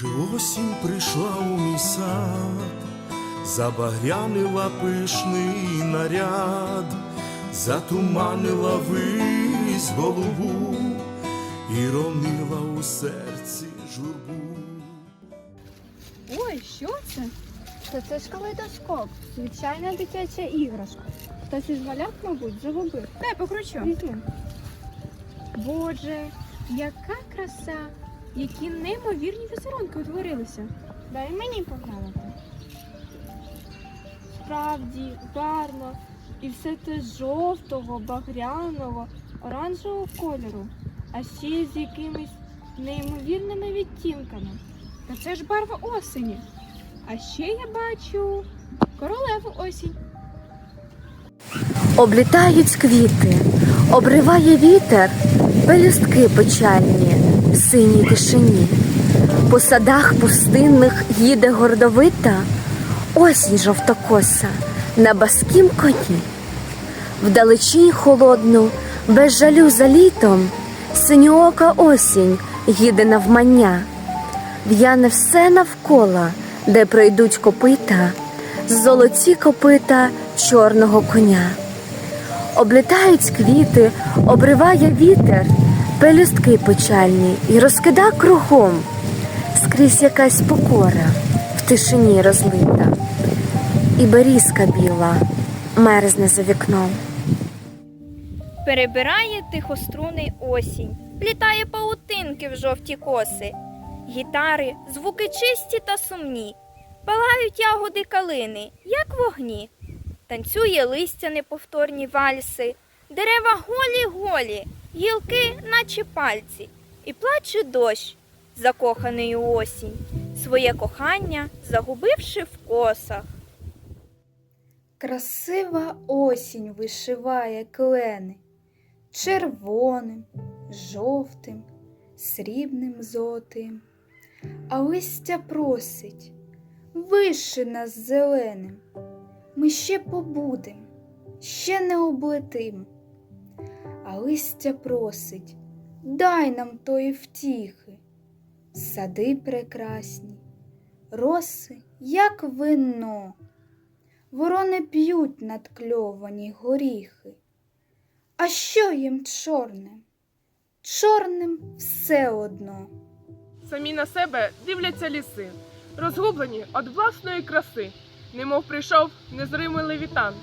Чи осінь прийшла у мій сад, забагрянила пишний наряд, затуманила вись голову і ронила у серці журбу. Ой, що це? Та це ж калейдоскоп, звичайна дитяча іграшка. Хтось із малят, мабуть, загубив. Дай покручу. Візьми. Боже, яка краса! Які неймовірні візерунки утворилися. Дай мені поглянути. Справді, гарно. І все те жовтого, багряного, оранжевого кольору, а ще з якимись неймовірними відтінками. Та це ж барва осені. А ще я бачу королеву осінь. Облітають квіти, обриває вітер, пелюстки печальні синій тишині. По садах пустинних їде гордовита, осінь жовтокоса на баскім коні. Вдалечінь холодну, без жалю за літом, синьоока осінь їде навмання. В'яне все навколо, де пройдуть копита, золоті копита чорного коня. Облітають квіти, обриває вітер, пелюстки печальні і розкида кругом. Скрізь якась покора в тишині розлита, і берізка біла мерзне за вікном. Перебирає тихострунний осінь, плітає паутинки в жовті коси, гітари, звуки чисті та сумні, палають ягоди калини, як вогні, танцює листя неповторні вальси, дерева голі-голі, гілки, наче пальці, і плаче дощ, закоханий у осінь, своє кохання загубивши в косах. Красива осінь вишиває клени червоним, жовтим, срібним золотим, а листя просить, виши нас зеленим. Ми ще побудем, ще не облетим. А листя просить, дай нам тої втіхи, сади прекрасні, роси, як вино. Ворони п'ють надкльовані горіхи. А що їм чорним? Чорним все одно. Самі на себе дивляться ліси, розгублені від власної краси, немов прийшов незримий левітан.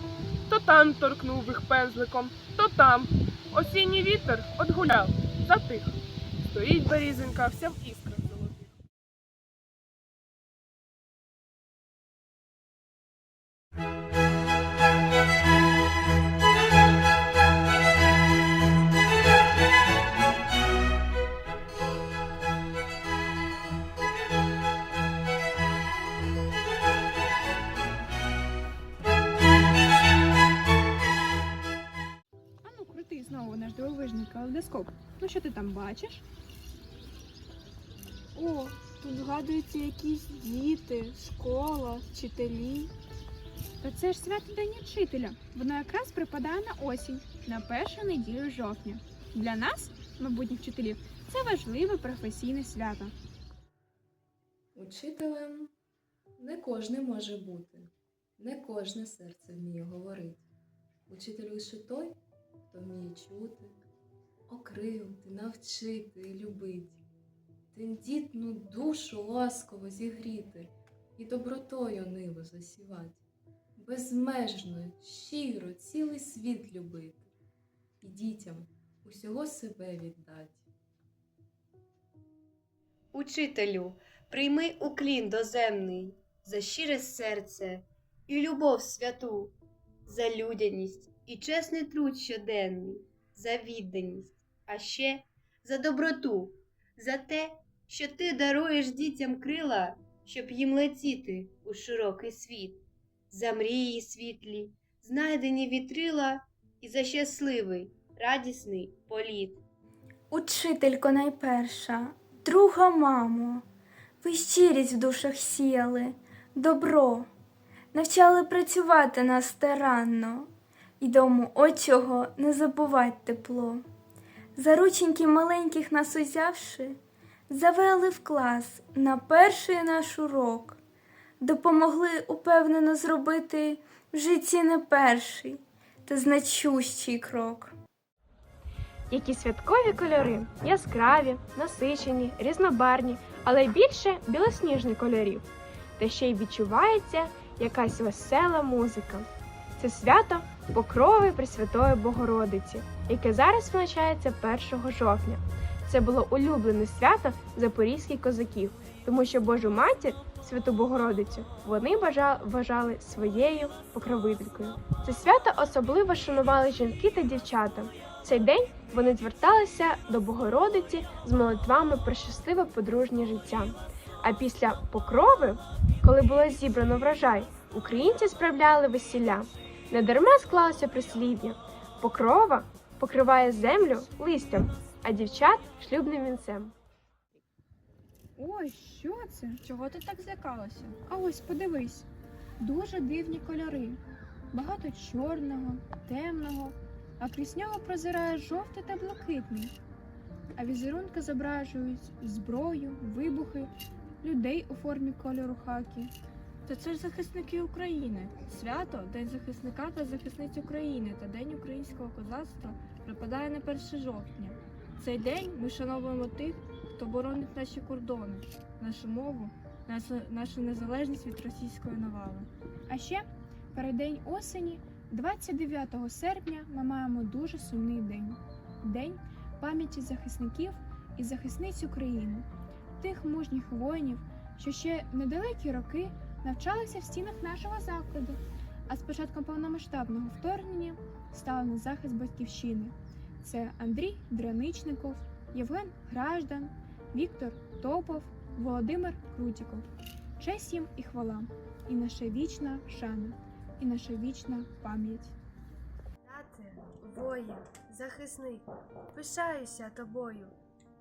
То там торкнув їх пензликом, то там. Осінній вітер одгуляв, затих. Стоїть берізенька вся в іскрах наш дивовижний калейдоскоп. Ну що ти там бачиш? О, тут згадуються якісь діти, школа, вчителі. Та це ж свято День вчителя. Воно якраз припадає на осінь, на першу неділю жовтня. Для нас, майбутніх вчителів, це важливе професійне свято. Учителем не кожний може бути, не кожне серце вміє говорити. Учитель лише той, хто вміє чути, окрилити, навчити і любити, тендітну душу ласково зігріти і добротою ниву засівати, безмежно, щиро, цілий світ любити і дітям усього себе віддать. Учителю, прийми уклін доземний за щире серце і любов святу, за людяність і чесний труд щоденний, за відданість, а ще за доброту, за те, що ти даруєш дітям крила, щоб їм летіти у широкий світ, за мрії світлі, знайдені вітрила і за щасливий, радісний політ. Учителько найперша, друга мамо, ви щирість в душах сіяли, добро, навчали працювати нас старанно, і дому отчого не забувать тепло. За рученьки маленьких нас узявши, завели в клас на перший наш урок, допомогли упевнено зробити в житті не перший та значущий крок. Які святкові кольори яскраві, насичені, різнобарні, але більше білосніжні кольорів. Та ще й відчувається якась весела музика. Це свято Покрови Пресвятої Богородиці, яке зараз визначається 1 жовтня. Це було улюблене свято запорізьких козаків, тому що Божу матір, Святу Богородицю, вони вважали своєю покровителькою. Це свято особливо шанували жінки та дівчата. Цей день вони зверталися до Богородиці з молитвами про щасливе подружнє життя. А після покрови, коли було зібрано врожай, українці справляли весілля. Недарма склалося прислів'я. Покрова покриває землю листям, а дівчат шлюбним вінцем. Ой, що це? Чого ти так злякалася? А ось подивись. Дуже дивні кольори. Багато чорного, темного, а крізь нього прозирає жовтий та блакитний. А візерунки зображують зброю, вибухи, людей у формі кольору хакі. Та це ж захисники України. Свято День захисника та захисниць України та День українського козацтва припадає на 1 жовтня. Цей день ми шановуємо тих, хто боронить наші кордони, нашу мову, нашу, нашу незалежність від російської навали. А ще переддень осені, 29 серпня, ми маємо дуже сумний день день пам'яті захисників і захисниць України, тих мужніх воїнів, що ще недалекі роки навчалися в стінах нашого закладу, а з початком повномасштабного вторгнення стали на захист батьківщини. Це Андрій Драничников, Євген Граждан, Віктор Топов, Володимир Крутіков. Честь їм і хвала, і наша вічна шана, і наша вічна пам'ять. Брате, воїн, захисник, пишаюся тобою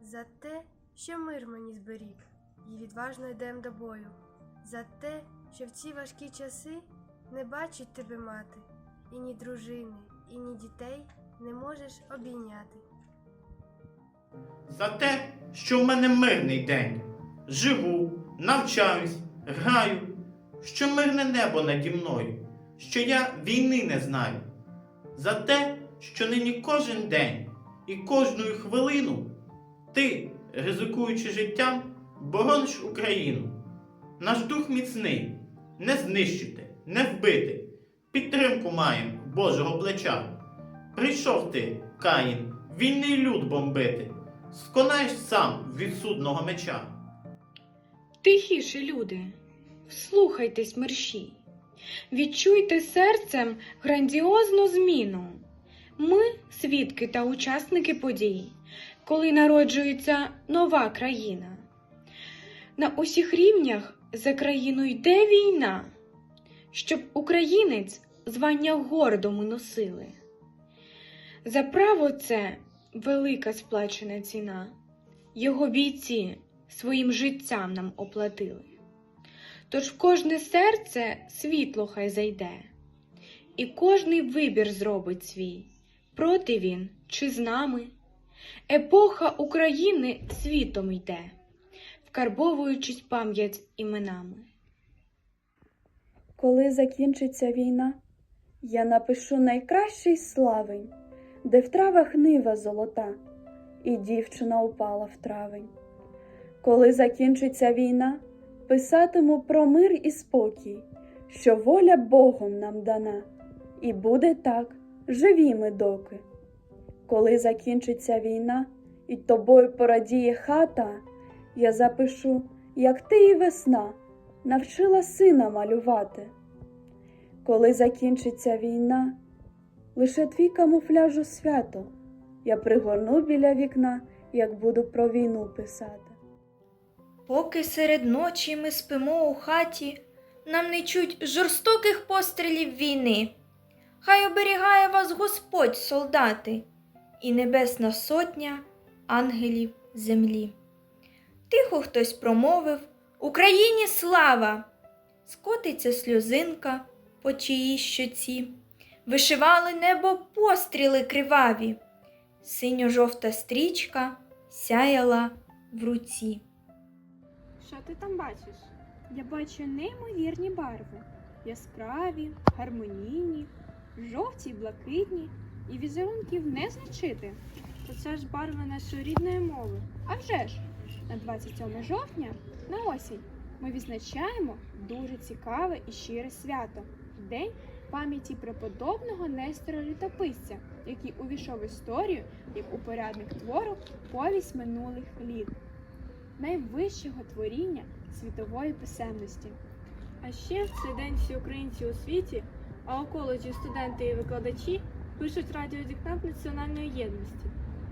за те, що мир мені зберіг, і відважно йдем до бою, за те, що в ці важкі часи не бачить тебе мати, і ні дружини, і ні дітей не можеш обійняти. За те, що в мене мирний день. Живу, навчаюсь, граю, що мирне небо наді мною, що я війни не знаю. За те, що нині кожен день і кожну хвилину ти, ризикуючи життям, борониш Україну. Наш дух міцний, не знищити, не вбити. Підтримку маєм Божого плеча. Прийшов ти, Каїн, вільний люд бомбити, сконаєш сам від судного меча. Тихіше, люди, вслухайтесь мерші, відчуйте серцем грандіозну зміну. Ми свідки та учасники подій, коли народжується нова країна. На усіх рівнях за країну йде війна, щоб українець звання гордо ми носили. За право це велика сплачена ціна. Його бійці своїм життям нам оплатили. Тож в кожне серце світло хай зайде, і кожний вибір зробить свій, проти він чи з нами. Епоха України світом йде, вкарбовуючись пам'ять іменами. Коли закінчиться війна, я напишу найкращий славень, де в травах нива золота, і дівчина упала в травень. Коли закінчиться війна, писатиму про мир і спокій, що воля Богом нам дана, і буде так, живі ми доки. Коли закінчиться війна, і тобою порадіє хата, я запишу, як ти і весна навчила сина малювати. Коли закінчиться війна, лише твій камуфляж у свято я пригорну біля вікна, як буду про війну писати. Поки серед ночі ми спимо у хаті, нам не чуть жорстоких пострілів війни. Хай оберігає вас Господь, солдати, і небесна сотня ангелів землі. Тихо хтось промовив Україні слава! Скотиться сльозинка по чиїй щоці, вишивали небо постріли криваві, синьо-жовта стрічка сяяла в руці. Що ти там бачиш? Я бачу неймовірні барви. Яскраві, гармонійні, жовті й блакитні, і візерунків не злічити. То це ж барви нашої рідної мови. А вже ж, на 27 жовтня, на осінь, ми відзначаємо дуже цікаве і щире свято День пам'яті преподобного Нестора Літописця, який увійшов в історію як упорядник твору повість минулих літ найвищого творіння світової писемності. А ще в цей день всі українці у світі, а у студенти і викладачі пишуть радіодиктант національної єдності.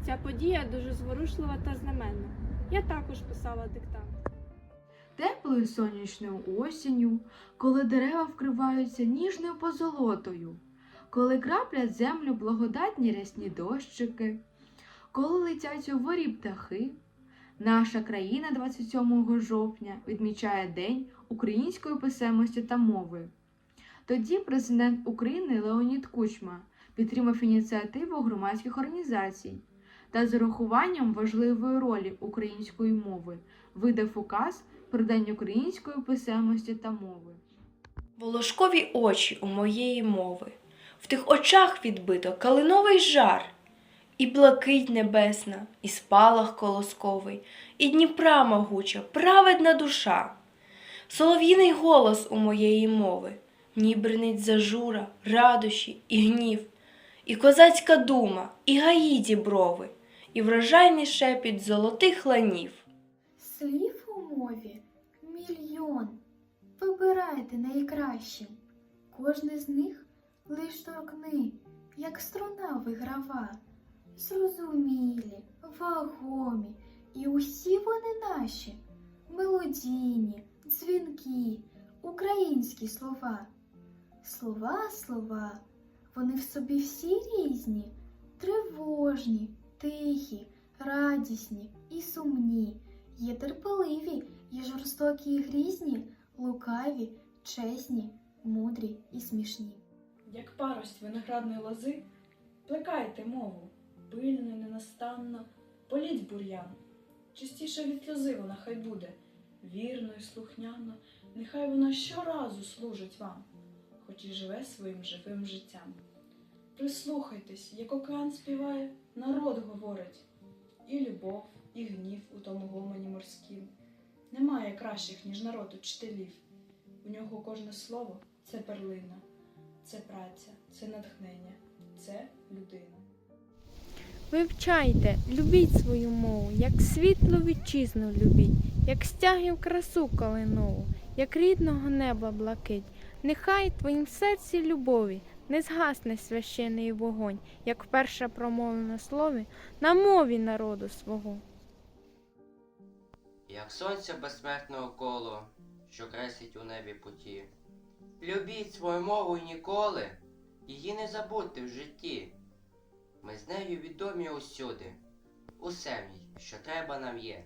Ця подія дуже зворушлива та знаменна. Я також писала диктант. Теплою сонячною осінню, коли дерева вкриваються ніжною позолотою, коли краплять землю благодатні рясні дощики, коли летять у ворі птахи, наша країна 27 жовтня відмічає День української писемності та мови. Тоді президент України Леонід Кучма підтримав ініціативу громадських організацій та з урахуванням важливої ролі української мови видав указ про День української писемності та мови. Волошкові очі у моєї мови, в тих очах відбито калиновий жар, і блакить небесна, і спалах колосковий, і Дніпра могуча, праведна душа. Солов'їний голос у моєї мови, нібринить зажура, радощі і гнів, і козацька дума, і гаїді брови, і врожайний шепіт золотих ланів. Слів у мові мільйон. Вибирайте найкраще. Кожне з них лиш торкни, як струна виграва. Зрозумілі, вагомі, і усі вони наші. Мелодійні, дзвінки, українські слова. Слова, слова, вони в собі всі різні, тривожні, тихі, радісні і сумні. Є терпеливі і жорстокі і грізні, лукаві, чесні, мудрі і смішні. Як парость виноградної лози, плекайте мову, пильно і ненастанно, політь бур'ян. Чистіше від сльози вона хай буде, вірно і слухняно, нехай вона щоразу служить вам, хоч і живе своїм живим життям. Прислухайтесь, як океан співає, народ говорить, і любов, і гнів у тому гомоні морськім. Немає кращих, ніж народ учителів. У нього кожне слово це перлина, це праця, це натхнення, це людина. Вивчайте, любіть свою мову, як світлу вітчизну любіть, як стягів красу калинову, як рідного неба блакить. Нехай твоїм серці любові не згасне священий вогонь, як вперше промовлено слові на мові народу свого. Як сонця безсмертного коло, що кресить у небі путі. Любіть свою мову ніколи, її не забудьте в житті. Ми з нею відомі усюди, усе в що треба нам є.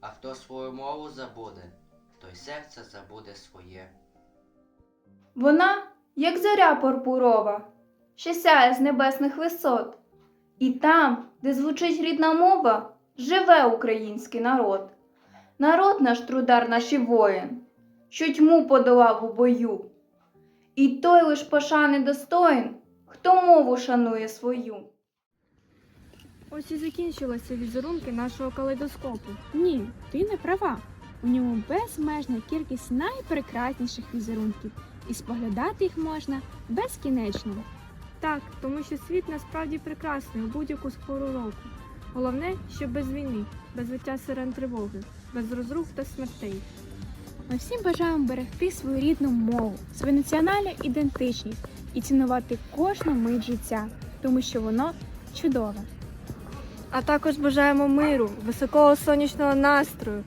А хто свою мову забуде, той серце забуде своє. Вона, як зоря пурпурова, що сяє з небесних висот. І там, де звучить рідна мова, живе український народ. Народ наш трудар, наш воїн, що тьму подолав у бою. І той лиш пошани достоїн, хто мову шанує свою. Ось і закінчилися візерунки нашого калейдоскопу. Ні, ти не права. У ньому безмежна кількість найпрекрасніших візерунків, і споглядати їх можна безкінечно. Так, тому що світ насправді прекрасний у будь-яку скору року. Головне, що без війни, без виття сирен тривоги, без розрух та смертей. Ми всім бажаємо берегти свою рідну мову, свою національну ідентичність і цінувати кожну мить життя, тому що воно чудове. А також бажаємо миру, високого сонячного настрою,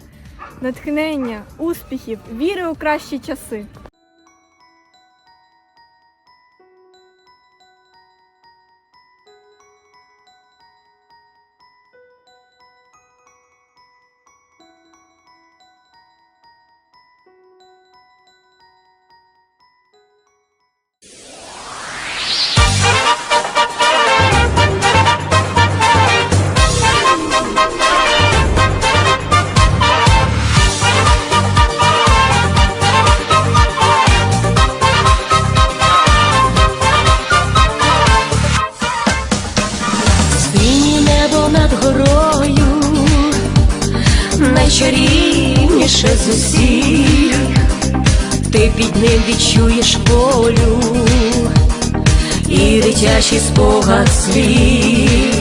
натхнення, успіхів, віри у кращі часи. І Бога світ,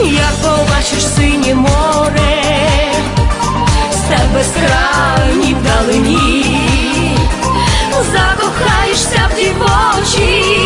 як побачиш синє море, степ безкрайній вдалині, закохаєшся в дівочі.